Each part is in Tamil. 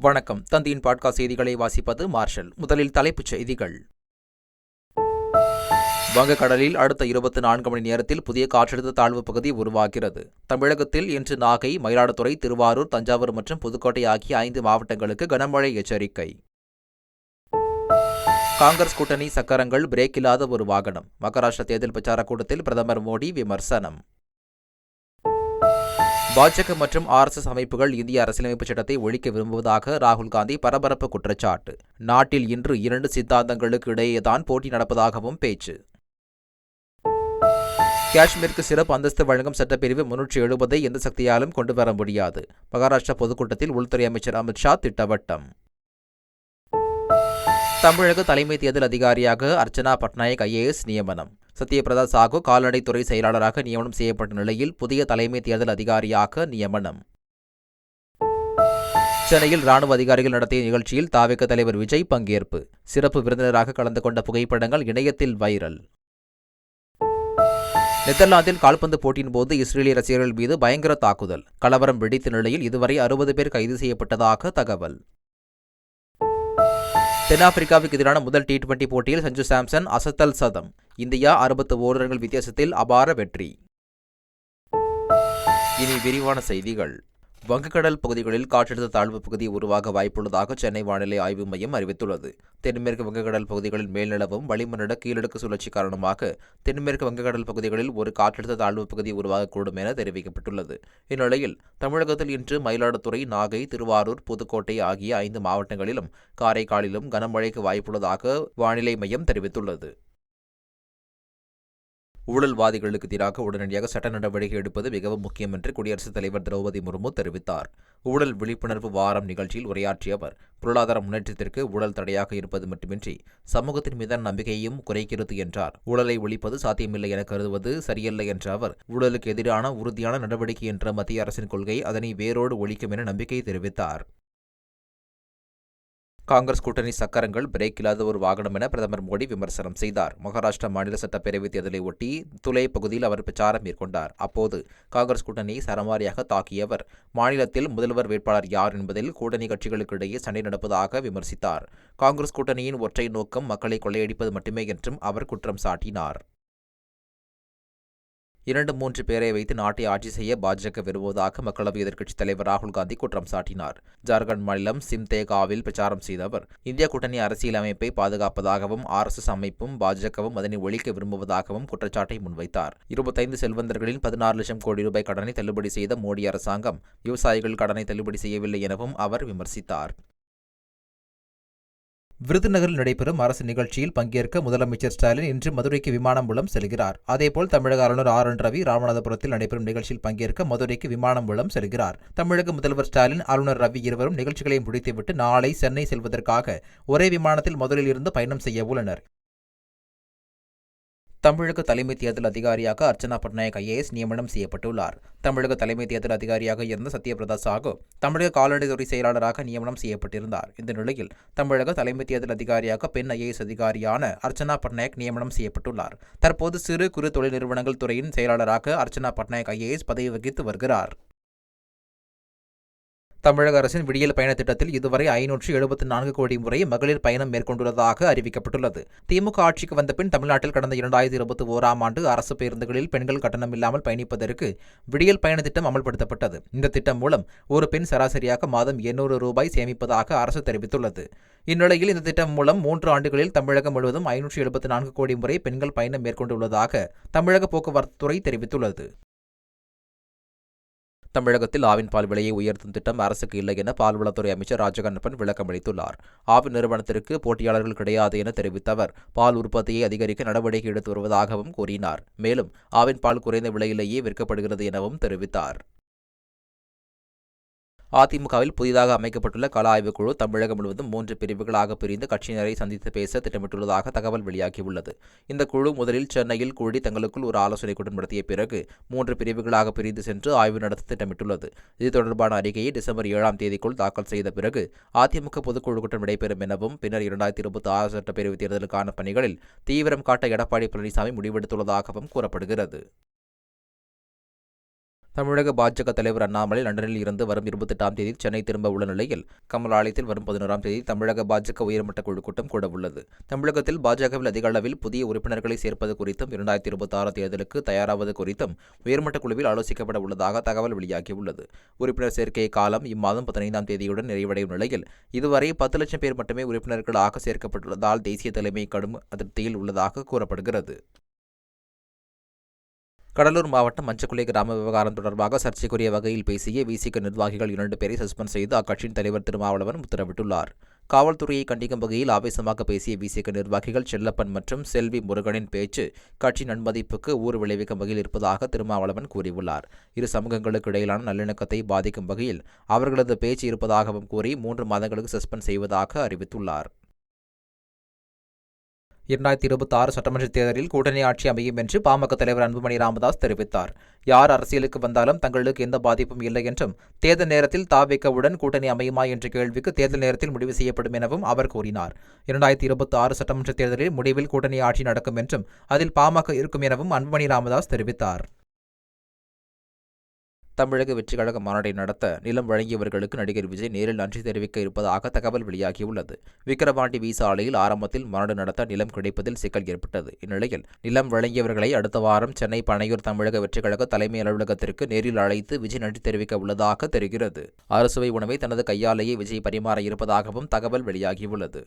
வணக்கம். தந்தியின் பாட்காஸ்ட் செய்திகளை வாசிப்பது மார்ஷல். முதலில் தலைப்புச் செய்திகள். வங்கக்கடலில் அடுத்த இருபத்தி நான்கு மணி நேரத்தில் புதிய காற்றழுத்த தாழ்வு பகுதி உருவாகிறது. தமிழகத்தில் இன்று நாகை மயிலாடுதுறை திருவாரூர் தஞ்சாவூர் மற்றும் புதுக்கோட்டை ஆகிய ஐந்து மாவட்டங்களுக்கு கனமழை எச்சரிக்கை. காங்கிரஸ் கூட்டணி சக்கரங்கள் பிரேக் இல்லாத ஒரு வாகனம். மகாராஷ்டிரா தேர்தல் பிரச்சாரக் கூட்டத்தில் பிரதமர் மோடி விமர்சனம். பாஜக மற்றும் ஆர்எஸ்எஸ் அமைப்புகள் இந்திய அரசியலமைப்பு சட்டத்தை ஒழிக்க விரும்புவதாக ராகுல் காந்தி பரபரப்பு குற்றச்சாட்டு. நாட்டில் இன்று இரண்டு சித்தாந்தங்களுக்கு இடையேதான் போட்டி நடப்பதாகவும் பேச்சு. காஷ்மீருக்கு சிறப்பு அந்தஸ்து வழங்கும் சட்டப்பிரிவு முன்னூற்றி எழுபதை எந்த சக்தியாலும் கொண்டு வர முடியாது. மகாராஷ்டிரா பொதுக்கூட்டத்தில் உள்துறை அமைச்சர் அமித்ஷா திட்டவட்டம். தமிழக தலைமை தேர்தல் அதிகாரியாக அர்ச்சனா பட்நாயக் ஐஏஎஸ் நியமனம். சத்யபிரதா சாகு கால்நடைத்துறை செயலாளராக நியமனம் செய்யப்பட்ட நிலையில் புதிய தலைமை தேர்தல் அதிகாரியாக நியமனம். சென்னையில் ராணுவ அதிகாரிகள் நடத்திய நிகழ்ச்சியில் தாவிக தலைவர் விஜய் பங்கேற்பு. சிறப்பு விருந்தினராக கலந்து கொண்ட புகைப்படங்கள் இணையத்தில் வைரல். நெதர்லாந்தில் கால்பந்து போட்டியின் போது இஸ்ரேலிய ரசிகர்கள் மீது பயங்கர தாக்குதல். கலவரம் வெடித்த நிலையில் இதுவரை அறுபது பேர் கைது செய்யப்பட்டதாக தகவல். தென்னாப்பிரிக்காவுக்கு எதிரான முதல் டி டுவெண்டி போட்டியில் சஞ்சு சாம்சன் அசத்தல் சதம். இந்தியா அறுபத்து ஓர் ரன்கள் வித்தியாசத்தில் அபார வெற்றி. இனி விரிவான செய்திகள். வங்கக்கடல் பகுதிகளில் காற்றழுத்த தாழ்வு பகுதி உருவாக வாய்ப்புள்ளதாக சென்னை வானிலை ஆய்வு மையம் அறிவித்துள்ளது. தென்மேற்கு வங்கக்கடல் பகுதிகளில் மேல்நிலவும் வளிமண்டல கீழடுக்கு சுழற்சி காரணமாக தென்மேற்கு வங்கக்கடல் பகுதிகளில் ஒரு காற்றழுத்த தாழ்வு பகுதி உருவாகக்கூடும் என தெரிவிக்கப்பட்டுள்ளது. இந்நிலையில் தமிழகத்தில் இன்று மயிலாடுதுறை நாகை திருவாரூர் புதுக்கோட்டை ஆகிய ஐந்து மாவட்டங்களிலும் காரைக்காலிலும் கனமழைக்கு வாய்ப்புள்ளதாக வானிலை மையம் தெரிவித்துள்ளது. ஊழல்வாதிகளுக்கு எதிராக உடனடியாக சட்ட நடவடிக்கை எடுப்பது மிகவும் முக்கியம் என்று குடியரசுத் தலைவர் திரௌபதி முர்மு தெரிவித்தார். ஊழல் விழிப்புணர்வு வாரம் நிகழ்ச்சியில் உரையாற்றிய அவர் பொருளாதார முன்னேற்றத்திற்கு ஊழல் தடையாக இருப்பது மட்டுமின்றி சமூகத்தின் மீதான நம்பிக்கையையும் குறைக்கிறது என்றார். ஊழலை ஒழிப்பது சாத்தியமில்லை என கருதுவது சரியல்ல என்ற அவர் ஊழலுக்கு எதிரான உறுதியான நடவடிக்கை என்ற மத்திய அரசின் கொள்கை அதனை வேரோடு ஒழிக்கும் என நம்பிக்கை தெரிவித்தார். காங்கிரஸ் கூட்டணி சக்கரங்கள் பிரேக் இல்லாத ஒரு வாகனம் என பிரதமர் மோடி விமர்சனம் செய்தார். மகாராஷ்டிரா மாநில சட்டப்பேரவைத் தேர்தலை ஒட்டி துலை பகுதியில் அவர் பிரச்சாரம் மேற்கொண்டார். அப்போது காங்கிரஸ் கூட்டணியை சரமாரியாக தாக்கியவர். மாநிலத்தில் முதல்வர் வேட்பாளர் யார் என்பதில் கூட்டணி கட்சிகளுக்கு இடையே சண்டை நடப்பதாக விமர்சித்தார். காங்கிரஸ் கூட்டணியின் ஒற்றை நோக்கம் மக்களை கொள்ளையடிப்பது மட்டுமே என்றும் அவர் குற்றம் சாட்டினார். இரண்டு மூன்று பேரை வைத்து நாட்டை ஆட்சி செய்ய பாஜக விரும்புவதாக மக்களவை எதிர்க்கட்சித் தலைவர் ராகுல் காந்தி குற்றம் சாட்டினார். ஜார்க்கண்ட் மாநிலம் சிம்தேகாவில் பிரச்சாரம் செய்த அவர் இந்திய கூட்டணி அரசியலமைப்பை பாதுகாப்பதாகவும் ஆர்எஸ்எஸ் அமைப்பும் பாஜகவும் அதனை ஒழிக்க விரும்புவதாகவும் குற்றச்சாட்டை முன்வைத்தார். இருபத்தைந்து செல்வந்தர்களின் பதினாறு லட்சம் கோடி ரூபாய் கடனை தள்ளுபடி செய்த மோடி அரசாங்கம் விவசாயிகள் கடனை தள்ளுபடி செய்யவில்லை எனவும் அவர் விமர்சித்தார். விருதுநகரில் நடைபெறும் அரசு நிகழ்ச்சியில் பங்கேற்க முதலமைச்சர் ஸ்டாலின் இன்று மதுரைக்கு விமானம் மூலம் செல்கிறார். அதேபோல் தமிழக ஆளுநர் ஆர். என். ரவி ராமநாதபுரத்தில் நடைபெறும் நிகழ்ச்சியில் பங்கேற்க மதுரைக்கு விமானம் மூலம் செல்கிறார். தமிழக முதல்வர் ஸ்டாலின் ஆளுநர் ரவி இருவரும் நிகழ்ச்சிகளை முடித்துவிட்டு நாளை சென்னை செல்வதற்காக ஒரே விமானத்தில் மதுரையில் இருந்து பயணம் செய்ய உள்ளனர். தமிழக தலைமை தேர்தல் அதிகாரியாக அர்ச்சனா பட்நாயக் ஐஏஎஸ் நியமனம் செய்யப்பட்டுள்ளார். தமிழக தலைமை தேர்தல் அதிகாரியாக இருந்த சத்யபிரதா சாகு தமிழக கால்நடைத்துறை செயலாளராக நியமனம் செய்யப்பட்டிருந்தார். இந்த நிலையில் தமிழக தலைமை தேர்தல் அதிகாரியாக பெண் ஐஏஎஸ் அதிகாரியான அர்ச்சனா பட்நாயக் நியமனம் செய்யப்பட்டுள்ளார். தற்போது சிறு குறு தொழில் நிறுவனங்கள் துறையின் செயலாளராக அர்ச்சனா பட்நாயக் ஐஏஎஸ் பதவி வகித்து வருகிறார். தமிழக அரசின் விடியல் பயண திட்டத்தில் இதுவரை ஐநூற்று எழுபத்தி நான்கு கோடி முறை மகளிர் பயணம் மேற்கொண்டுள்ளதாக அறிவிக்கப்பட்டுள்ளது. திமுக ஆட்சிக்கு வந்த பின் தமிழ்நாட்டில் கடந்த இரண்டாயிரத்தி இருபத்தி ஓராம் ஆண்டு அரசு பேருந்துகளில் பெண்கள் கட்டணம் இல்லாமல் பயணிப்பதற்கு விடியல் பயண திட்டம் அமல்படுத்தப்பட்டது. இந்த திட்டம் மூலம் ஒரு பெண் சராசரியாக மாதம் எண்ணூறு ரூபாய் சேமிப்பதாக அரசு தெரிவித்துள்ளது. இந்நிலையில் இந்த திட்டம் மூலம் மூன்று ஆண்டுகளில் தமிழகம் முழுவதும் ஐநூற்று எழுபத்தி நான்கு கோடி முறை பெண்கள் பயணம் மேற்கொண்டுள்ளதாக தமிழக போக்குவரத்து துறை தெரிவித்துள்ளது. தமிழகத்தில் ஆவின் பால் விலையை உயர்த்தும் திட்டம் அரசுக்கு இல்லை என பால்வளத்துறை அமைச்சர் ராஜகண்ணப்பன் விளக்கம் அளித்துள்ளார். ஆவின் நிறுவனத்திற்கு போட்டியாளர்கள் கிடையாது என தெரிவித்த அவர் பால் உற்பத்தியை அதிகரிக்க நடவடிக்கை எடுத்து வருவதாகவும் கூறினார். மேலும் ஆவின் பால் குறைந்த விலையிலேயே விற்கப்படுகிறது எனவும் தெரிவித்தார். அதிமுகவில் புதிதாக அமைக்கப்பட்டுள்ள கள ஆய்வுக்குழு தமிழகம் முழுவதும் மூன்று பிரிவுகளாக பிரிந்து கட்சியினரை சந்தித்து பேச திட்டமிட்டுள்ளதாக தகவல் வெளியாகியுள்ளது. இந்த குழு முதலில் சென்னையில் கூடி தங்களுக்குள் ஒரு ஆலோசனை கூட்டம் நடத்திய பிறகு மூன்று பிரிவுகளாக பிரிந்து சென்று ஆய்வு நடத்த திட்டமிட்டுள்ளது. இது தொடர்பான அறிக்கையை டிசம்பர் ஏழாம் தேதிக்குள் தாக்கல் செய்த பிறகு அதிமுக பொதுக்குழு கூட்டம் நடைபெறும் எனவும் பின்னர் இரண்டாயிரத்தி இருபத்தி ஆறு சட்டப்பேரவைத் தேர்தலுக்கான பணிகளில் தீவிரம் காட்ட எடப்பாடி பழனிசாமி முடிவெடுத்துள்ளதாகவும் கூறப்படுகிறது. தமிழக பாஜக தலைவர் அண்ணாமலை லண்டனில் இருந்து வரும் இருபத்தெட்டாம் தேதி சென்னை திரும்ப உள்ள நிலையில் கமலாலயத்தில் வரும் பதினோராம் தேதி தமிழக பாஜக உயர்மட்ட குழு கூட்டம் கூட உள்ளது. தமிழகத்தில் பாஜகவில் அதிக அளவில் புதிய உறுப்பினர்களை சேர்ப்பது குறித்தும் இரண்டாயிரத்தி இருபத்தி ஆறு தேர்தலுக்கு தயாராவது குறித்தும் உயர்மட்ட குழுவில் ஆலோசிக்கப்பட உள்ளதாக தகவல் வெளியாகியுள்ளது. உறுப்பினர் சேர்க்கை காலம் இம்மாதம் பதினைந்தாம் தேதியுடன் நிறைவடையும் நிலையில் இதுவரை பத்து லட்சம் பேர் மட்டுமே உறுப்பினர்களாக சேர்க்கப்பட்டுள்ளதால் தேசிய தலைமை கடும் அதிருப்தியில் உள்ளதாக கூறப்படுகிறது. கடலூர் மாவட்டம் மஞ்சக்குலை கிராம விவகாரம் தொடர்பாக சர்ச்சைக்குரிய வகையில் பேசிய விசிக நிர்வாகிகள் இரண்டு பேரை சஸ்பெண்ட் செய்து அக்கட்சியின் தலைவர் திருமாவளவன் உத்தரவிட்டுள்ளார். காவல்துறையை கண்டிக்கும் வகையில் ஆவேசமாக பேசிய விசிக நிர்வாகிகள் செல்லப்பன் மற்றும் செல்வி முருகனின் பேச்சு கட்சி நன்மதிப்புக்கு ஊர் விளைவிக்கும் வகையில் இருப்பதாக திருமாவளவன் கூறியுள்ளார். இரு சமூகங்களுக்கு இடையிலான நல்லிணக்கத்தை பாதிக்கும் வகையில் அவர்களது பேச்சு இருப்பதாகவும் கூறி மூன்று மாதங்களுக்கு சஸ்பெண்ட் செய்வதாக அறிவித்துள்ளார். இரண்டாயிரத்தி இருபத்தி ஆறு சட்டமன்ற தேர்தலில் கூட்டணி ஆட்சி அமையும் என்று பாமக தலைவர் அன்புமணி ராமதாஸ் தெரிவித்தார். யார் அரசியலுக்கு வந்தாலும் தங்களுக்கு எந்த பாதிப்பும் இல்லை என்றும் தேர்தல் நேரத்தில் தாவேக்கவுடன் கூட்டணி அமையுமா என்ற கேள்விக்கு தேர்தல் நேரத்தில் முடிவு செய்யப்படும் எனவும் அவர் கூறினார். இரண்டாயிரத்தி இருபத்தி ஆறு சட்டமன்ற தேர்தலில் முடிவில் கூட்டணி ஆட்சி நடக்கும் என்றும் அதில் பாமக இருக்கும் எனவும் அன்புமணி ராமதாஸ் தெரிவித்தார். தமிழக வெற்றிக் கழக மாநாட்டை நடத்த நிலம் வழங்கியவர்களுக்கு நடிகர் விஜய் நேரில் நன்றி தெரிவிக்க இருப்பதாக தகவல் வெளியாகியுள்ளது. விக்கிரவாண்டி வி சாலையில் ஆரம்பத்தில் மாநாடு நடத்த நிலம் கிடைப்பதில் சிக்கல் ஏற்பட்டது. இந்நிலையில் நிலம் வழங்கியவர்களை அடுத்த வாரம் சென்னை பனையூர் தமிழக வெற்றிக் கழக தலைமை அலுவலகத்திற்கு நேரில் அழைத்து விஜய் நன்றி தெரிவிக்க உள்ளதாக தெரிகிறது. அறுசுவை உணவை தனது கையாலேயே விஜய் பரிமாற இருப்பதாகவும் தகவல் வெளியாகியுள்ளது.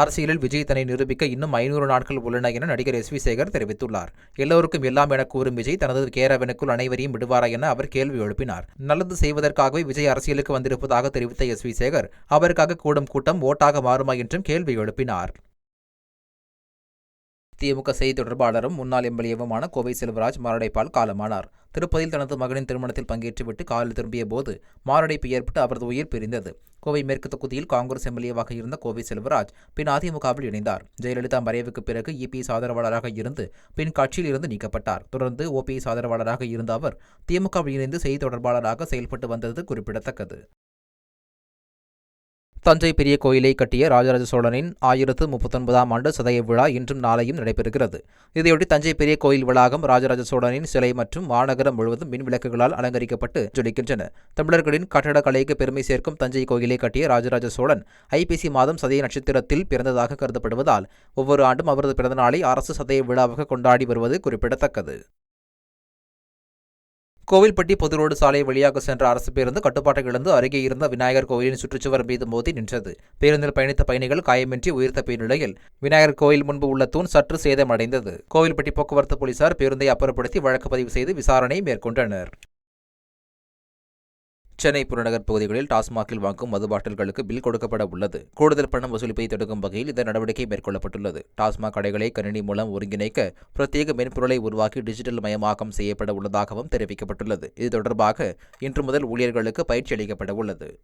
அரசியலில் விஜய் தன்னை நிரூபிக்க இன்னும் ஐநூறு நாட்கள் உள்ளன என நடிகர் எஸ் வி சேகர் தெரிவித்துள்ளார். எல்லோருக்கும் எல்லாம் என கூறும் விஜய் தனது கேரவனுக்குள் அனைவரையும் விடுவாரா என அவர் கேள்வி எழுப்பினார். நல்லது செய்வதற்காகவே விஜய் அரசியலுக்கு வந்திருப்பதாக தெரிவித்த எஸ் வி சேகர் அவருக்காக கூடும் கூட்டம் ஓட்டாக மாறுமா என்றும் கேள்வி எழுப்பினார். திமுக செய்தி தொடர்பாளரும் முன்னாள் எம்எல்ஏவுமான கோவை செல்வராஜ் மாரடைப்பால் காலமானார். திருப்பதியில் தனது மகனின் திருமணத்தில் பங்கேற்றுவிட்டு காலில் திரும்பிய போது மாரடைப்பு ஏற்பட்டு அவரது உயிர் பிரிந்தது. கோவை மேற்கு தொகுதியில் காங்கிரஸ் எம்எல்ஏவாக இருந்த கோவை செல்வராஜ் பின் அதிமுகவில் இணைந்தார். ஜெயலலிதா மறைவுக்கு பிறகு இபிஎஸ் ஆதரவாளராக இருந்து பின் கட்சியில் இருந்து நீக்கப்பட்டார். தொடர்ந்து ஓபிஎஸ் ஆதரவாளராக இருந்த அவர் திமுகவில் இணைந்து செய்தி தொடர்பாளராக செயல்பட்டு வந்தது குறிப்பிடத்தக்கது. தஞ்சை பெரிய கோயிலை கட்டிய ராஜராஜ சோழனின் ஆயிரத்து முப்பத்தொன்பதாம் ஆண்டு சதய விழா இன்றும் நாளையும் நடைபெறுகிறது. இதையொட்டி தஞ்சை பெரிய கோயில் வளாகம் ராஜராஜ சோழனின் சிலை மற்றும் மாநகரம் முழுவதும் மின் விளக்குகளால் அலங்கரிக்கப்பட்டு ஜொலிக்கின்றன. தமிழர்களின் கட்டடக்கலைக்கு பெருமை சேர்க்கும் தஞ்சை கோயிலை கட்டிய ராஜராஜ சோழன் ஐபிசி மாதம் சதய நட்சத்திரத்தில் பிறந்ததாக கருதப்படுவதால் ஒவ்வொரு ஆண்டும் அவரது பிறந்தநாளை அரசு சதய விழாவாக கொண்டாடி வருவது குறிப்பிடத்தக்கது. கோவில்பட்டி பொது ரோடு சாலை வழியாக சென்ற அரசு பேருந்து கட்டுப்பாட்டை இழந்து அருகே இருந்த விநாயகர் கோயிலின் சுற்றுச்சுவர் மீது மோதி நின்றது. பேருந்தில் பயணித்த பயணிகள் காயமின்றி உயிர் தப்பிய நிலையில் விநாயகர் கோயில் முன்பு உள்ள தூண் சற்று சேதமடைந்தது. கோவில்பட்டி போக்குவரத்து போலீசார் பேருந்தை அப்புறப்படுத்தி வழக்கு பதிவு செய்து விசாரணை மேற்கொண்டனர். சென்னை புறநகர் பகுதிகளில் டாஸ்மாகில் வாங்கும் மது பாட்டில்களுக்கு பில் கொடுக்கப்பட உள்ளது. கூடுதல் பணம் வசூலிப்பை தடுக்கும் வகையில் இந்த நடவடிக்கை மேற்கொள்ளப்பட்டுள்ளது. டாஸ்மாக் கடைகளை கணினி மூலம் ஒருங்கிணைக்க பிரத்யேக மென்பொருளை உருவாக்கி டிஜிட்டல் மயமாக்கம் செய்யப்பட உள்ளதாகவும் தெரிவிக்கப்பட்டுள்ளது. இது தொடர்பாக இன்று முதல் ஊழியர்களுக்கு பயிற்சி அளிக்கப்பட உள்ளது.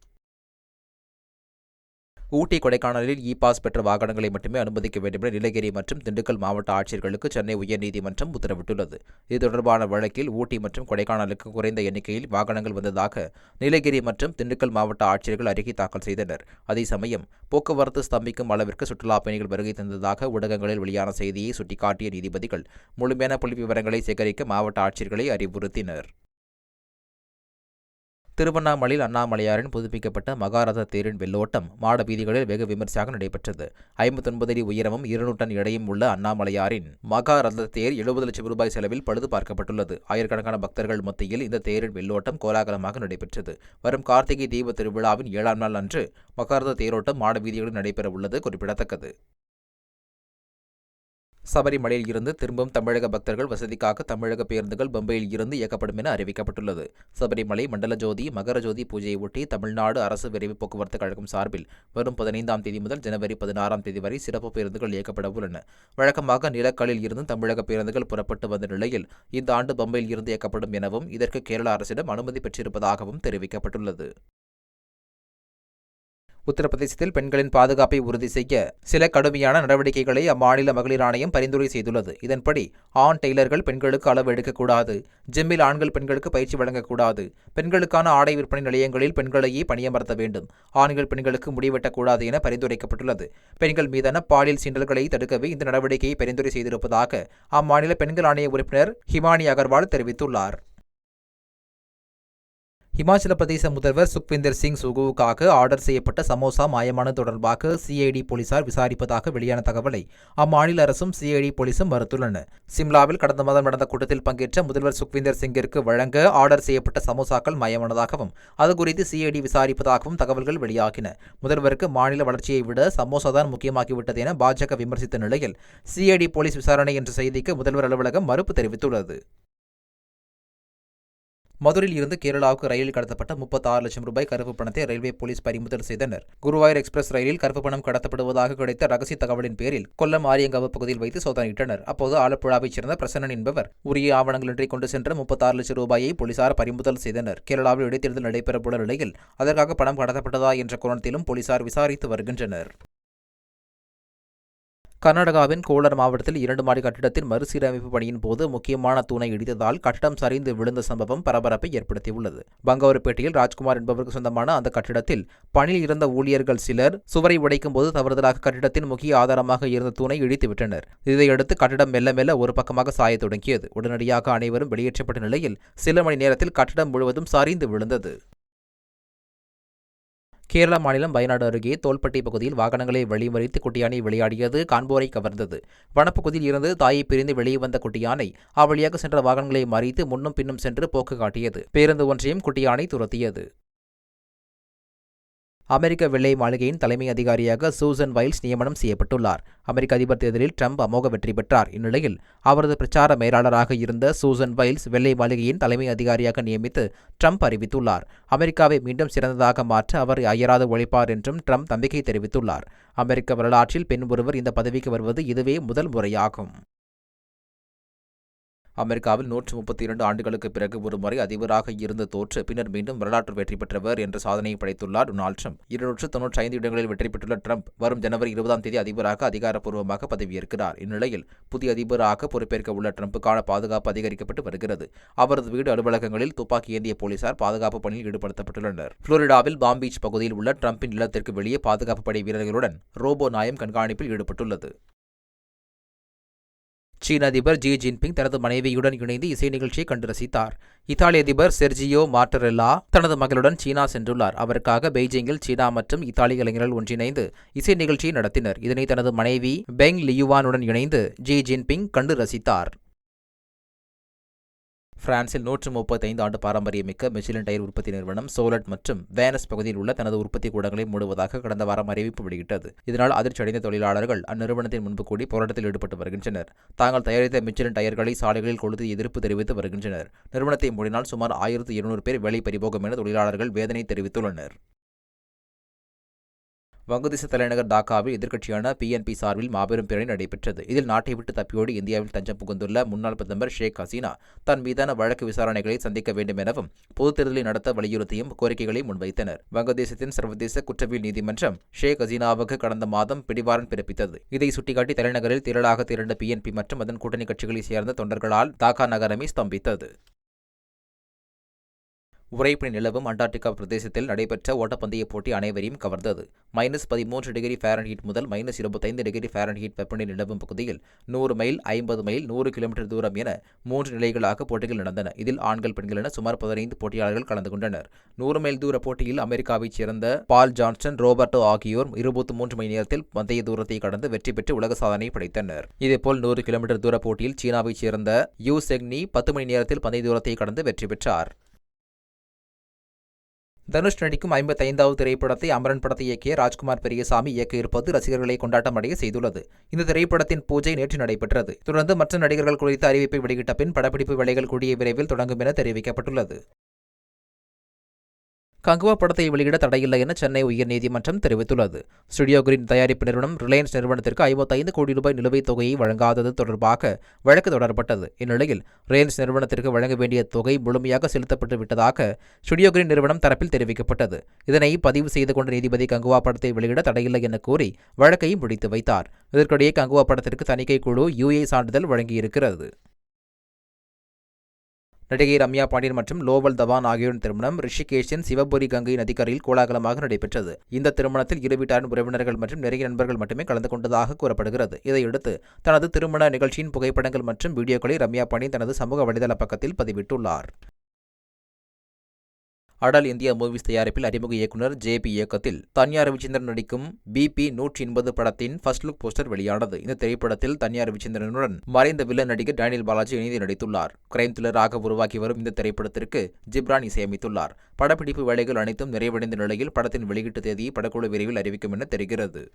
ஊட்டி கொடைக்கானலில் இ பாஸ் பெற்ற வாகனங்களை மட்டுமே அனுமதிக்க வேண்டுமென நீலகிரி மற்றும் திண்டுக்கல் மாவட்ட ஆட்சியர்களுக்கு சென்னை உயர்நீதிமன்றம் உத்தரவிட்டுள்ளது. இது தொடர்பான வழக்கில் ஊட்டி மற்றும் கொடைக்கானலுக்கு குறைந்த எண்ணிக்கையில் வாகனங்கள் வந்ததாக நீலகிரி மற்றும் திண்டுக்கல் மாவட்ட ஆட்சியர்கள் அறிக்கை தாக்கல் செய்தனர். அதே சமயம் போக்குவரத்து ஸ்தம்பிக்கும் அளவிற்கு சுற்றுலா பயணிகள் வருகை தந்ததாக ஊடகங்களில் வெளியான செய்தியை சுட்டிக்காட்டிய நீதிபதிகள் முழுமையான புள்ளி விவரங்களை சேகரிக்க மாவட்ட ஆட்சியர்களை அறிவுறுத்தினர். திருவண்ணாமலையில் அண்ணாமலையாரின் புதுப்பிக்கப்பட்ட மகாரத தேரின் வெள்ளோட்டம் மாட வீதிகளில் வெகு விமர்சையாக நடைபெற்றது. ஐம்பத்தொன்பது அடி உயரமும் இருநூறு டன் எடையும் உள்ள அண்ணாமலையாரின் மகாரத தேர் எழுபது லட்சம் ரூபாய் செலவில் பழுது பார்க்கப்பட்டுள்ளது. ஆயிரக்கணக்கான பக்தர்கள் மத்தியில் இந்த தேரின் வெள்ளோட்டம் கோலாகலமாக நடைபெற்றது. வரும் கார்த்திகை தீப திருவிழாவின் ஏழாம் நாள் அன்று மகாரத தேரோட்டம் மாட வீதிகளில் நடைபெற உள்ளது குறிப்பிடத்தக்கது. சபரிமலையில் இருந்து திரும்பும் தமிழக பக்தர்கள் வசதிக்காக தமிழக பேருந்துகள் பம்பையில் இருந்து இயக்கப்படும் என அறிவிக்கப்பட்டுள்ளது. சபரிமலை மண்டல ஜோதி மகர ஜோதி பூஜையை ஒட்டி தமிழ்நாடு அரசு விரைவு போக்குவரத்து கழகம் சார்பில் வரும் பதினைந்தாம் தேதி முதல் ஜனவரி பதினாறாம் தேதி வரை சிறப்பு பேருந்துகள் இயக்கப்பட உள்ளன. வழக்கமாக நிலக்கலில் இருந்து தமிழக பேருந்துகள் புறப்பட்டு வந்த நிலையில் இந்த ஆண்டு பம்பையில் இருந்து இயக்கப்படும் எனவும் இதற்கு கேரள அரசிடம் அனுமதி பெற்றிருப்பதாகவும் தெரிவிக்கப்பட்டுள்ளது. உத்தரப்பிரதேசத்தில் பெண்களின் பாதுகாப்பை உறுதி செய்ய சில கடுமையான நடவடிக்கைகளை அம்மாநில மகளிர் ஆணையம் பரிந்துரை செய்துள்ளது. இதன்படி ஆண் டெய்லர்கள் பெண்களுக்கு அளவு எடுக்கக்கூடாது ஜிம்மில் ஆண்கள் பெண்களுக்கு பயிற்சி வழங்கக்கூடாது பெண்களுக்கான ஆடை விற்பனை நிலையங்களில் பெண்களையே பணியமர்த்த வேண்டும் ஆண்கள் பெண்களுக்கு முடிவெட்டக்கூடாது என பரிந்துரைக்கப்பட்டுள்ளது. பெண்கள் மீதான பாலியல் சீண்டல்களை தடுக்கவே இந்த நடவடிக்கையை பரிந்துரை செய்திருப்பதாக அம்மாநில பெண்கள் ஆணைய உறுப்பினர் ஹிமானி அகர்வால் தெரிவித்துள்ளார். இமாச்சல பிரதேச முதல்வர் சுக்விந்தர் சிங் சுகுவுக்காக ஆர்டர் செய்யப்பட்ட சமோசா மாயமானது தொடர்பாக சிஐடி போலீசார் விசாரிப்பதாக வெளியான தகவலை அம்மாநில அரசும் சிஐடி போலீசும் மறுத்துள்ளன. சிம்லாவில் கடந்த மாதம் நடந்த கூட்டத்தில் பங்கேற்ற முதல்வர் சுக்விந்தர் சிங்கிற்கு வழங்க ஆர்டர் செய்யப்பட்ட சமோசாக்கள் மாயமானதாகவும் அது குறித்து சிஐடி விசாரிப்பதாகவும் தகவல்கள் வெளியாகின. முதல்வருக்கு மாநில வளர்ச்சியை விட சமோசா தான் முக்கியமாகிவிட்டது என பாஜக விமர்சித்த நிலையில் சிஐடி போலீஸ் விசாரணை என்ற செய்திக்கு முதல்வர் அலுவலகம் மறுப்பு தெரிவித்துள்ளது. மதுரையில் இருந்து கேரளாவுக்கு ரயிலில் கடத்தப்பட்ட முப்பத்தாறு லட்சம் ரூபாய் கருப்பு பணத்தை ரயில்வே போலீஸ் பறிமுதல் செய்தனர். குருவாயூர் எக்ஸ்பிரஸ் ரயிலில் கருப்பு பணம் கடத்தப்படுவதாக கிடைத்த ரகசிய தகவலின் பேரில் கொல்லம் ஆரியங்காவு பகுதியில் வைத்து சோதனையிட்டனர். அப்போது ஆலப்புழாவைச் சேர்ந்த பிரசன்னன் என்பவர் உரிய ஆவணங்களின்றி கொண்டு சென்ற முப்பத்தாறு லட்சம் ரூபாயை போலீசார் பறிமுதல் செய்தனர். கேரளாவில் இடைத்தேர்தல் நடைபெறவுள்ள நிலையில் அதற்காக பணம் கடத்தப்பட்டதா என்ற கோணத்திலும் போலீசார் விசாரித்து வருகின்றனர். கர்நாடகாவின் கோலார் மாவட்டத்தில் இரண்டு மாடி கட்டிடத்தின் மறுசீரமைப்பு பணியின் போது முக்கியமான தூணை இடித்ததால் கட்டிடம் சரிந்து விழுந்த சம்பவம் பரபரப்பை ஏற்படுத்தியுள்ளது. பங்கவரப்பேட்டையில் ராஜ்குமார் என்பவருக்கு சொந்தமான அந்த கட்டிடத்தில் பணியில் இருந்த ஊழியர்கள் சிலர் சுவரை உடைக்கும் போது தவறுதலாக கட்டிடத்தின் முக்கிய ஆதாரமாக இருந்த தூணை இடித்துவிட்டனர். இதையடுத்து கட்டிடம் மெல்ல மெல்ல ஒரு பக்கமாக சாயத் தொடங்கியது. உடனடியாக அனைவரும் வெளியேற்றப்பட்ட நிலையில் சில மணி நேரத்தில் கட்டிடம் முழுவதும் சரிந்து விழுந்தது. கேரள மாநிலம் வயநாடு அருகே தோல்பட்டி பகுதியில் வாகனங்களை வழிமறித்து குட்டியானை விளையாடியது காண்போரை கவர்ந்தது. வனப்பகுதியில் இருந்து தாயை பிரிந்து வெளியே வந்த குட்டியானை அவ்வழியாக சென்ற வாகனங்களை மறித்து முன்னும் பின்னும் சென்று போக்கு காட்டியது. பேருந்து ஒன்றையும் குட்டியானை துரத்தியது. அமெரிக்க வெள்ளை மாளிகையின் தலைமை அதிகாரியாக சூசன் வைல்ஸ் நியமனம் செய்யப்பட்டுள்ளார். அமெரிக்க அதிபர் தேர்தலில் ட்ரம்ப் அமோக வெற்றி பெற்றார். இந்நிலையில் அவரது பிரச்சார மேலாளராக இருந்த சூசன் வைல்ஸ் வெள்ளை மாளிகையின் தலைமை அதிகாரியாக நியமித்து ட்ரம்ப் அறிவித்துள்ளார். அமெரிக்காவை மீண்டும் சிறந்ததாக மாற்ற அவர் அயராது உழைப்பார் என்றும் ட்ரம்ப் நம்பிக்கை தெரிவித்துள்ளார். அமெரிக்க வரலாற்றில் பெண் ஒருவர் இந்த பதவிக்கு வருவது இதுவே முதல் முறையாகும். அமெரிக்காவில் நூற்று முப்பத்தி இரண்டு ஆண்டுகளுக்கு பிறகு ஒருமுறை அதிபராக இருந்து தோற்று பின்னர் மீண்டும் வரலாற்று வெற்றி பெற்றவர் என்ற சாதனையை படைத்துள்ளார் டொனால்ட் ட்ரம்ப். இருநூற்று தொன்னூற்றி ஐந்து இடங்களில் வெற்றி பெற்றுள்ள ட்ரம்ப் வரும் ஜனவரி இருபதாம் தேதி அதிபராக அதிகாரப்பூர்வமாக பதவியேற்கிறார். இந்நிலையில் புதிய அதிபராக பொறுப்பேற்க உள்ள ட்ரம்புக்கான பாதுகாப்பு அதிகரிக்கப்பட்டு வருகிறது. அவரது வீடு அலுவலகங்களில் துப்பாக்கி ஏந்திய போலீசார் பாதுகாப்பு பணியில் ஈடுபடுத்தப்பட்டுள்ளனர். புளோரிடாவில் பாம் பீச் பகுதியில் உள்ள ட்ரம்பின் இல்லத்திற்கு வெளியே பாதுகாப்பு படை வீரர்களுடன் ரோபோ நாயம் கண்காணிப்பில் ஈடுபட்டுள்ளது. சீன அதிபர் ஜி ஜின்பிங் தனது மனைவியுடன் இணைந்து இசை நிகழ்ச்சியை கண்டு ரசித்தார். இத்தாலி அதிபர் செர்ஜியோ மார்டரெல்லா தனது மகளுடன் சீனா சென்றுள்ளார். அவருக்காக பெய்ஜிங்கில் சீனா மற்றும் இத்தாலி இளைஞர்கள் ஒன்றிணைந்து இசை நிகழ்ச்சியை நடத்தினர். இதனை தனது மனைவி பெங் லியுவானுடன் இணைந்து ஜி ஜின்பிங் கண்டு ரசித்தார். பிரான்சில் நூற்று முப்பத்தைந்து ஆண்டு பாரம்பரியமிக்க மிச்சிலின் டயர் உற்பத்தி நிறுவனம் சோலட் மற்றும் வேனஸ் பகுதியில் உள்ள தனது உற்பத்தி கூடங்களை மூடுவதாக கடந்த வாரம் அறிவிப்பு வெளியிட்டது. இதனால் அதிர்ச்சியடைந்த தொழிலாளர்கள் அந்நிறுவனத்தின் முன்பு கூடி போராட்டத்தில் ஈடுபட்டு வருகின்றனர். தாங்கள் தயாரித்த மிச்சிலின் டயர்களை சாலைகளில் கொளுத்து எதிர்ப்பு தெரிவித்து வருகின்றனர். நிறுவனத்தை மூடினால் சுமார் ஆயிரத்து இருநூறு பேர் வேலை பறிபோகும் என தொழிலாளர்கள் வேதனை தெரிவித்துள்ளனர். வங்கதேச தலைநகர் டாக்காவில் எதிர்க்கட்சியான பிஎன்பி சார்பில் மாபெரும் பேரணி நடைபெற்றது. இதில் நாட்டை விட்டு தப்பியோடு இந்தியாவில் தஞ்சம் புகுந்துள்ள முன்னாள் பிரதமர் ஷேக் ஹசீனா தன் மீதான வழக்கு விசாரணைகளை சந்திக்க வேண்டும் எனவும் பொதுத் தேர்தலை நடத்த வலியுறுத்தியும் கோரிக்கைகளை முன்வைத்தனர். வங்கதேசத்தின் சர்வதேச குற்றவியல் நீதிமன்றம் ஷேக் ஹசீனாவுக்கு கடந்த மாதம் பிடிவாரன் பிறப்பித்தது. இதை சுட்டிக்காட்டி தலைநகரில் திரளாக திரண்ட பிஎன்பி மற்றும் அதன் கூட்டணி கட்சிகளைச் சேர்ந்த தொண்டர்களால் டாக்கா நகரமே ஸ்தம்பித்தது. உறைபனி நிலவும் அண்டார்டிகா பிரதேசத்தில் நடைபெற்ற ஓட்டப்பந்தய போட்டி அனைவரையும் கவர்ந்தது. மைனஸ் பதிமூன்று டிகிரி ஃபேரன்ஹீட் முதல் மைனஸ் இருபத்தைந்து டிகிரி ஃபேரன்ஹீட் வெப்பநிலை நிலவும் பகுதியில் நூறு மைல் ஐம்பது மைல் நூறு கிலோமீட்டர் தூரம் என மூன்று நிலைகளாக போட்டிகள் நடந்தன. இதில் ஆண்கள் பெண்கள் என சுமார் பதினைந்து போட்டியாளர்கள் கலந்து கொண்டனர். நூறு மைல் தூர போட்டியில் அமெரிக்காவைச் சேர்ந்த பால் ஜான்சன் ரோபர்டோ ஆகியோர் இருபத்தி மூன்று மணி நேரத்தில் பந்தய தூரத்தை கடந்து வெற்றி பெற்று உலக சாதனை படைத்தனர். இதேபோல் நூறு கிலோமீட்டர் தூர போட்டியில் சீனாவைச் சேர்ந்த யூ செக்னி பத்து மணி நேரத்தில் பந்தய தூரத்தை கடந்து வெற்றி பெற்றார். தனுஷ் நடிக்கும் ஐம்பத்தைந்தாவது திரைப்படத்தை அமரன் படத்தை இயக்கிய ராஜ்குமார் பெரியசாமி இயக்க இருப்பது ரசிகர்களை கொண்டாட்டமடைய செய்துள்ளது. இந்த திரைப்படத்தின் பூஜை நேற்று நடைபெற்றது. தொடர்ந்து மற்ற நடிகர்கள் குறித்த அறிவிப்பை வெளியிட்ட பின் படப்பிடிப்பு வேலைகள் கூடிய விரைவில் தொடங்கும் என தெரிவிக்கப்பட்டுள்ளது. கங்குவா படத்தை வெளியிட தடையில்லை என சென்னை உயர்நீதிமன்றம் தெரிவித்துள்ளது. ஸ்டுடியோ கிரீன் தயாரிப்பு நிறுவனம் ரிலையன்ஸ் நிறுவனத்திற்கு ஐம்பத்தைந்து கோடி ரூபாய் நிலுவைத் தொகையை வழங்காதது தொடர்பாக வழக்கு தொடரப்பட்டது. இந்நிலையில் ரிலையன்ஸ் நிறுவனத்திற்கு வழங்க வேண்டிய தொகை முழுமையாக செலுத்தப்பட்டு விட்டதாக ஸ்டுடியோ கிரீன் நிறுவனம் தரப்பில் தெரிவிக்கப்பட்டது. இதனை பதிவு செய்து கொண்ட நீதிபதி கங்குவா படத்தை வெளியிட தடையில்லை என கூறி வழக்கையும் முடித்து வைத்தார். இதற்கிடையே கங்குவா படத்திற்கு தணிக்கை குழு யுஏ சான்றிதழ் வழங்கியிருக்கிறது. நடிகை ரம்யா பாண்டியன் மற்றும் லோவல் தவான் ஆகியோரின் திருமணம் ரிஷிகேஷின் சிவபுரி கங்கை நதிக்கரையில் கோலாகலமாக நடைபெற்றது. இந்த திருமணத்தில் இரு வீட்டாரின் உறவினர்கள் மற்றும் நிறைய நண்பர்கள் மட்டுமே கலந்து கொண்டதாக கூறப்படுகிறது. இதையடுத்து தனது திருமண நிகழ்ச்சியின் புகைப்படங்கள் மற்றும் வீடியோக்களை ரம்யா பாண்டியன் தனது சமூக வலைதள பக்கத்தில் பதிவிட்டுள்ளார். அடல் இந்தியா மூவிஸ் தயாரிப்பில் அறிமுக இயக்குனர் ஜே பி இயக்கத்தில் தனியார் ரவிச்சந்திரன் நடிக்கும் பிபி நூற்றி எண்பது படத்தின் ஃபர்ஸ்ட் லுக் போஸ்டர் வெளியானது. இந்த திரைப்படத்தில் தனியார் ரவிச்சந்திரனுடன் மறைந்த வில்லன் நடிகர் டேனியல் பாலாஜி இணைந்து நடித்துள்ளார். கிரைம் த்ரில்லராக உருவாகி வரும் இந்த திரைப்படத்திற்கு ஜிப்ரான் இசையமைத்துள்ளார். படப்பிடிப்பு வேலைகள் அனைத்தும் நிறைவடைந்த நிலையில் படத்தின் வெளியீட்டு தேதியை படக்குழு விரைவில் அறிவிக்கும் என தெரிகிறது.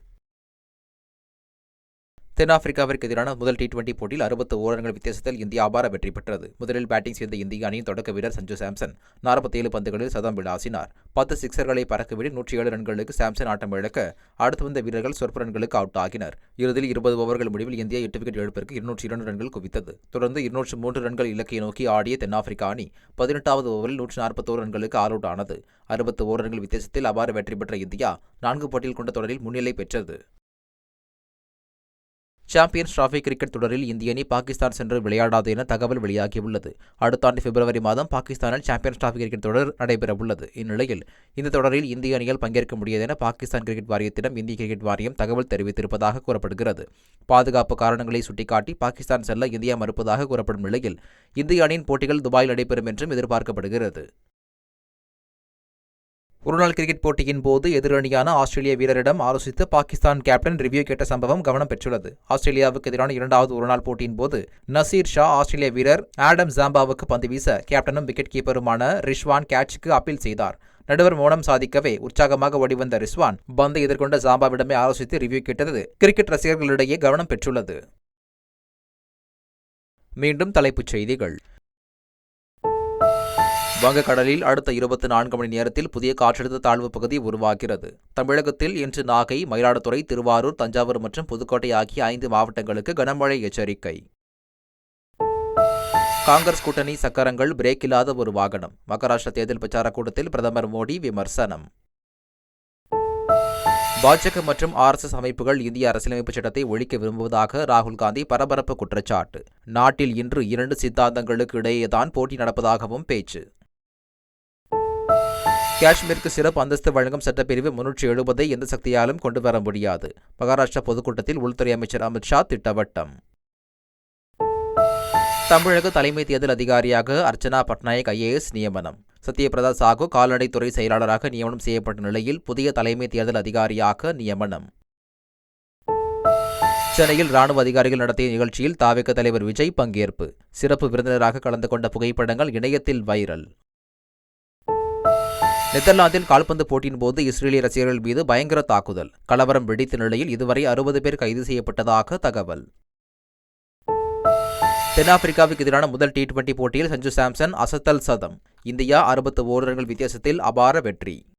தென்னாப்பிரிக்காவிற்கு எதிரான முதல் டி டுவெண்டி போட்டியில் அறுபத்து ஓரங்கள் வித்தியாசத்தில் இந்தியா அபார வெற்றி பெற்றது. முதலில் பேட்டிங் செய்த இந்திய அணியின் தொடக்க வீரர் சஞ்சு சாம்சன் நாற்பத்தேழு பந்துகளில் சதம் விளாசினார். பத்து சிக்சர்களை பறக்கவிட நூற்றி ஏழு ரன்களுக்கு சாம்சன் ஆட்டம் இழக்க அடுத்து வந்த வீரர்கள் சொற்ப ரன்களுக்கு அவுட் ஆகினர். இறுதியில் இருபது ஓவர்கள் முடிவில் இந்தியா எட்டு விக்கெட் இழப்பிற்கு இருநூற்றி இரண்டு ரன்கள் குவித்தது. தொடர்ந்து இருநூற்று மூன்று ரன்கள் இலக்கை நோக்கி ஆடிய தென்னாப்பிரிக்கா அணி பதினெட்டாவது ஓவரில் நூற்று நாற்பத்தோரு ரன்களுக்கு ஆல் அவுட் ஆனது. அறுபத்து ஓரங்கள் வித்தியாசத்தில் அபார வெற்றி பெற்ற இந்தியா நான்கு போட்டியில் கொண்ட தொடரில் முன்னிலை பெற்றது. சாம்பியன்ஸ் டிராஃபி கிரிக்கெட் தொடரில் இந்திய அணி பாகிஸ்தான் சென்று விளையாடாது என தகவல் வெளியாகியுள்ளது. அடுத்த ஆண்டு பிப்ரவரி மாதம் பாகிஸ்தானில் சாம்பியன்ஸ் டிராஃபி கிரிக்கெட் தொடர் நடைபெறவுள்ளது. இந்நிலையில் இந்த தொடரில் இந்திய அணியால் பங்கேற்க முடியாது என பாகிஸ்தான் கிரிக்கெட் வாரியத்திடம் இந்திய கிரிக்கெட் வாரியம் தகவல் தெரிவித்திருப்பதாக கூறப்படுகிறது. பாதுகாப்பு காரணங்களை சுட்டிக்காட்டி பாகிஸ்தான் செல்ல இந்தியா மறுப்பதாக கூறப்படும் நிலையில் இந்திய அணியின் போட்டிகள் துபாயில் நடைபெறும் என்றும் எதிர்பார்க்கப்படுகிறது. ஒருநாள் கிரிக்கெட் போட்டியின் போது எதிரணியான ஆஸ்திரேலிய வீரரிடம் ஆலோசித்து பாகிஸ்தான் கேப்டன் ரிவ்யூ கேட்ட சம்பவம் கவனம் பெற்றுள்ளது. ஆஸ்திரேலியாவுக்கு எதிரான இரண்டாவது ஒருநாள் போட்டியின் போது நசீர் ஷா ஆஸ்திரேலிய வீரர் ஆடம் ஜாம்பாவுக்கு பந்து வீச கேப்டனும் விக்கெட் கீப்பருமான ரிஷ்வான் கேட்சுக்கு அப்பீல் செய்தார். நடுவர் மௌனம் சாதிக்கவே உற்சாகமாக ஓடிவந்த ரிஸ்வான் பந்தை எதிர்கொண்ட ஜாம்பாவிடமே ஆலோசித்து ரிவ்யூ கேட்டது கிரிக்கெட் ரசிகர்களிடையே கவனம் பெற்றுள்ளது. மீண்டும் தலைப்புச் செய்திகள். வங்கக்கடலில் அடுத்த இருபத்தி நான்கு மணி நேரத்தில் புதிய காற்றழுத்த தாழ்வு பகுதி உருவாகிறது. தமிழகத்தில் இன்று நாகை மயிலாடுதுறை திருவாரூர் தஞ்சாவூர் மற்றும் புதுக்கோட்டை ஆகிய ஐந்து மாவட்டங்களுக்கு கனமழை எச்சரிக்கை. காங்கிரஸ் கூட்டணி சக்கரங்கள் பிரேக் இல்லாத ஒரு வாகனம். மகாராஷ்டிரா தேர்தல் பிரச்சாரக் கூட்டத்தில் பிரதமர் மோடி விமர்சனம். பாஜக மற்றும் ஆர்எஸ்எஸ் அமைப்புகள் இந்திய அரசியலமைப்பு சட்டத்தை ஒழிக்க விரும்புவதாக ராகுல் காந்தி பரபரப்பு குற்றச்சாட்டு. நாட்டில் இன்று இரண்டு சித்தாந்தங்களுக்கு இடையேதான் போட்டி நடப்பதாகவும் பேச்சு. காஷ்மீருக்கு சிறப்பு அந்தஸ்து வழங்கும் சட்டப்பிரிவு முன்னூற்றி எழுபதை எந்த சக்தியாலும் கொண்டு வர முடியாது. மகாராஷ்டிரா பொதுக்கூட்டத்தில் உள்துறை அமைச்சர் அமித்ஷா திட்டவட்டம். தமிழக தலைமை தேர்தல் அதிகாரியாக அர்ச்சனா பட்நாயக் ஐஏஎஸ் நியமனம். சத்யபிரதா சாகு கால்நடைத்துறை செயலாளராக நியமனம் செய்யப்பட்ட நிலையில் புதிய தலைமை தேர்தல் அதிகாரியாக நியமனம். சென்னையில் ராணுவ அதிகாரிகள் நடத்திய நிகழ்ச்சியில் தாவிக தலைவர் விஜய் பங்கேற்பு. சிறப்பு விருந்தினராக கலந்து கொண்ட புகைப்படங்கள் இணையத்தில் வைரல். நெதர்லாந்தில் கால்பந்து போட்டியின் போது இஸ்ரேலிய ரசிகர்கள் மீது பயங்கர தாக்குதல். கலவரம் வெடித்த நிலையில் இதுவரை அறுபது பேர் கைது செய்யப்பட்டதாக தகவல். தென்னாப்பிரிக்காவுக்கு எதிரான முதல் டி டுவெண்டி போட்டியில் சஞ்சு சாம்சன் அசத்தல் சதம். இந்தியா அறுபத்து ஓரு ரன்கள் வித்தியாசத்தில் அபார வெற்றி.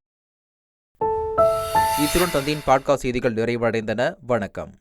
இத்துடன் தந்தையின் பாட்காஸ்ட் செய்திகள் நிறைவடைந்தன. வணக்கம்.